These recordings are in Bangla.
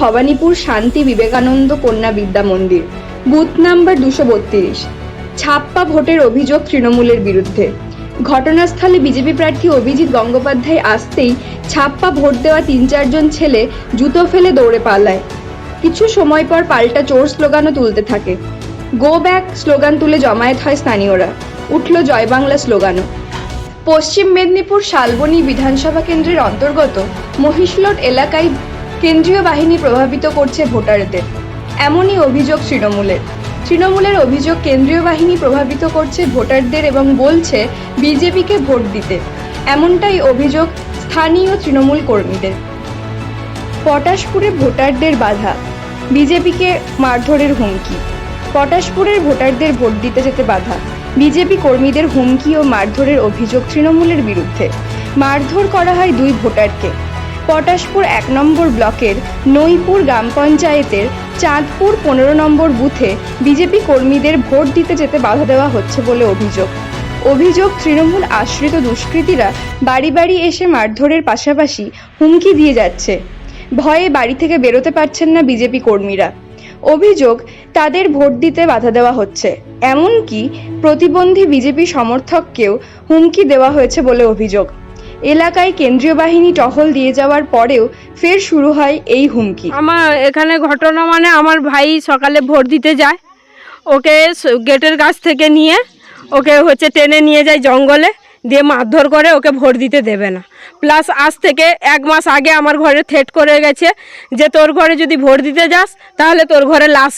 ভবানীপুর শান্তি বিবেকানন্দ কন্যা বিদ্যা মন্দির, বুথ নাম্বার দুশো বত্রিশ। ছাপ্পা ভোটের অভিযোগ তৃণমূলের বিরুদ্ধে। ঘটনাস্থলে বিজেপি প্রার্থী অভিজিৎ গঙ্গোপাধ্যায় আসতেই ছাপ্পা ভোট দেওয়া তিন চারজন ছেলে জুতো ফেলে দৌড়ে পালায়। কিছু সময় পর পাল্টা চোর স্লোগানও তুলতে থাকে। গো ব্যাক স্লোগান তুলে জমায়েত হয় স্থানীয়রা। উঠল জয় বাংলা স্লোগানও। পশ্চিম মেদিনীপুর শালবনী বিধানসভা কেন্দ্রের অন্তর্গত মহিষলট এলাকায় কেন্দ্রীয় বাহিনী প্রভাবিত করছে ভোটারদের। এমনই অভিযোগ তৃণমূলের। তৃণমূলের অভিযোগ কেন্দ্রীয় বাহিনী প্রভাবিত করছে ভোটারদের এবং বলছে বিজেপিকে ভোট দিতে। এমনটাই অভিযোগ স্থানীয় তৃণমূল কর্মীদের। পটাশপুরে ভোটারদের বাধা। বিজেপিকে মারধরের হুমকি। পটাশপুরের ভোটারদের ভোট দিতে যেতে বাধা। বিজেপি কর্মীদের হুমকি ও মারধরের অভিযোগ তৃণমূলের বিরুদ্ধে। মারধর করা হয় দুই ভোটারকে। পটাশপুর এক নম্বর ব্লকের নইপুর গ্রাম পঞ্চায়েতের চাঁদপুর পনেরো নম্বর বুথে বিজেপি কর্মীদের ভোট দিতে যেতে বাধা দেওয়া হচ্ছে বলে অভিযোগ। অভিযোগ তৃণমূল আশ্রিত দুষ্কৃতীরা বাড়ি বাড়ি এসে মারধরের পাশাপাশি হুমকি দিয়ে যাচ্ছে। ভয়ে বাড়ি থেকে বেরোতে পারছেন না বিজেপি কর্মীরা। অভিযোগ, তাদের ভোট দিতে বাধা দেওয়া হচ্ছে। এমনকি প্রতিবন্ধী বিজেপি সমর্থককেও হুমকি দেওয়া হয়েছে বলে অভিযোগ। এলাকায় কেন্দ্রীয় বাহিনী টহল দিয়ে যাওয়ার পরেও ফের শুরু হয় এই হুমকি। আমার এখানে ঘটনা মানে আমার ভাই সকালে ভোট দিতে যায়। ওকে গেটের কাছ থেকে নিয়ে ওকে হচ্ছে টেনে নিয়ে যায় জঙ্গলে দিয়ে মারধর করে ওকে ভোট দিতে দেবে না। প্লাস আজ থেকে এক মাস আগে আমার ঘরে থেট করে গেছে যে তোর ঘরে যদি ভোট দিতে যাস তাহলে তোর ঘরে লাশ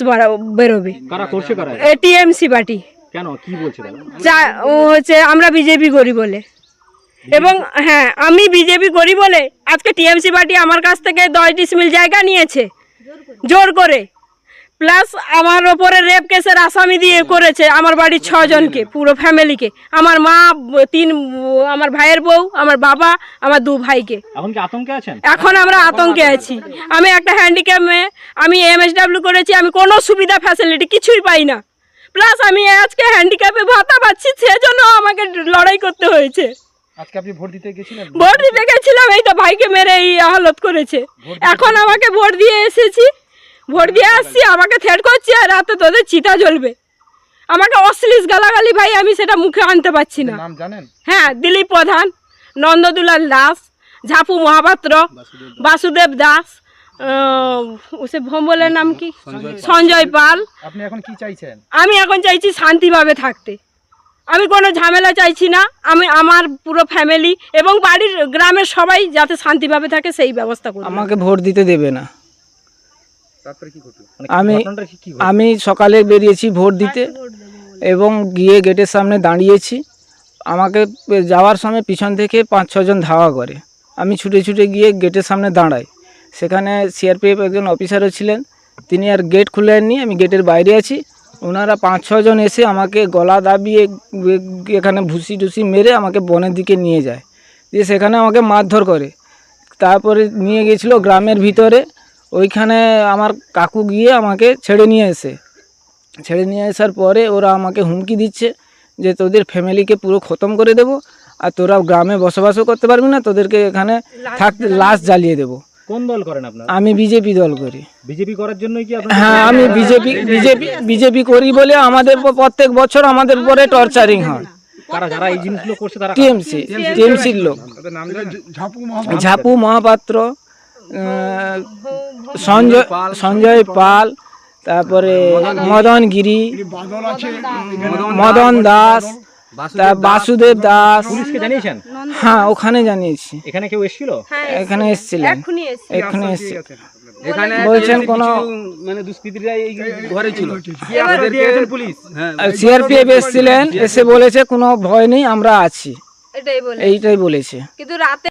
বেরোবে। কারা করছে কারা? ATMC party. কেন? কি বলছে ও হচ্ছে আমরা বিজেপি করি বলে। এবং হ্যাঁ আমি বিজেপি করি বলে আজকে টিএমসি পার্টি আমার কাছ থেকে দশ ডিসমিল জায়গা নিয়েছে। জোর করে। প্লাস আমার ওপরে রেপ কেসের আসামি দিয়ে করেছে আমার বাড়ির ছজনকে পুরো ফ্যামিলিকে আমার মা তিন আমার ভাইয়ের বউ আমার বাবা আমার দু ভাইকে। এখন আমরা আতঙ্কে আছি। আমি একটা হ্যান্ডিক্যাপ মেয়ে আমি এমএসডাব্লিউ করেছি আমি কোনো সুবিধা ফ্যাসিলিটি কিছুই পাই না। প্লাস আমি আজকে হ্যান্ডিক্যাপে ভাতা পাচ্ছি সেজন্য আমাকে লড়াই করতে হয়েছে। আজকে আপনি ভোট দিতে গেছিলেন? ভোট দিতে গেছিলাম এই তো ভাইকে মেরে এই হালত করেছে। এখন আমাকে ভোট দিয়ে এসেছি ভোট দিয়ে আসছি আমাকে থ্রেট করছে আর রাতে তোদের চিতা জ্বলবে। আমাকে অশ্লীল গালাগালি ভাই আমি সেটা মুখে আনতে পারছি না। নাম জানেন? হ্যাঁ দিলীপ প্রধান নন্দদুলাল দাস ঝাপু মহাপাত্র বাসুদেব দাস। সে ভম্বলের নাম কি? সঞ্জয় পাল। আপনি এখন কি চাইছেন? আমি এখন চাইছি শান্তিভাবে থাকতে। আমি কোনো ঝামেলা চাইছি না। আমি আমার পুরো ফ্যামিলি এবং বাড়ির গ্রামের সবাই যাতে শান্তিভাবে থাকে সেই ব্যবস্থা করব আমাকে ভোট দিতে দেবে না। তারপরে কি ঘটলো? মানে আমি? আমি সকালে বেরিয়েছি ভোট দিতে এবং গিয়ে গেটের সামনে দাঁড়িয়েছি। আমাকে যাওয়ার সময় পিছন থেকে পাঁচ ছজন ধাওয়া করে। আমি ছুটে ছুটে গিয়ে গেটের সামনে দাঁড়াই। সেখানে সিআরপিএফ একজন অফিসারও ছিলেন। তিনি আর গেট খুলেননি আমি গেটের বাইরে আছি। ওনারা পাঁচ ছজন এসে আমাকে গলা দাবিয়ে এখানে ভুসি টুসি মেরে আমাকে বনের দিকে নিয়ে যায়। দিয়ে সেখানে আমাকে মারধর করে। তারপরে নিয়ে গেছিল গ্রামের ভিতরে। ওইখানে আমার কাকু গিয়ে আমাকে ছেড়ে নিয়ে এসে। ছেড়ে নিয়ে আসার পরে ওরা আমাকে হুমকি দিচ্ছে যে তোদের ফ্যামিলিকে পুরো খতম করে দেব আর তোরা গ্রামে বসবাসও করতে পারবি না তোদেরকে এখানে থাকতে লাশ জ্বালিয়ে দেব। কোন দল করেন আপনার? আমি বিজেপি দল করি। বিজেপি করার জন্যই কি আপনার হ্যাঁ আমি বিজেপি বিজেপি বিজেপি করি বলে আমাদের প্রত্যেক বছর আমাদের উপরে টর্চারিং হয়। কারা যারা এই জিনিসগুলো করছে তারা টিএমসি টিএমসির লোক। ঝাপু মহাপাত্র। আহ, সঞ্জয় সঞ্জয় পাল তারপরে মদন গিরি। মদন দাস তা বাসুদেব দাস। পুলিশকে জানিয়েছেন? হ্যাঁ ওখানে জানিয়েছি। এখানে কেউ এসেছিল? এখানে এসেছিলেন। এসে এখানে এসছে বলছেন কোনো মানে দুষ্কৃতীরা এই ঘরে ছিল। পুলিশ? সিআরপিএফ এসেছিলেন এসে বলেছে কোনো ভয় নেই আমরা আছি। এইটাই বলেছে। কিন্তু রাতে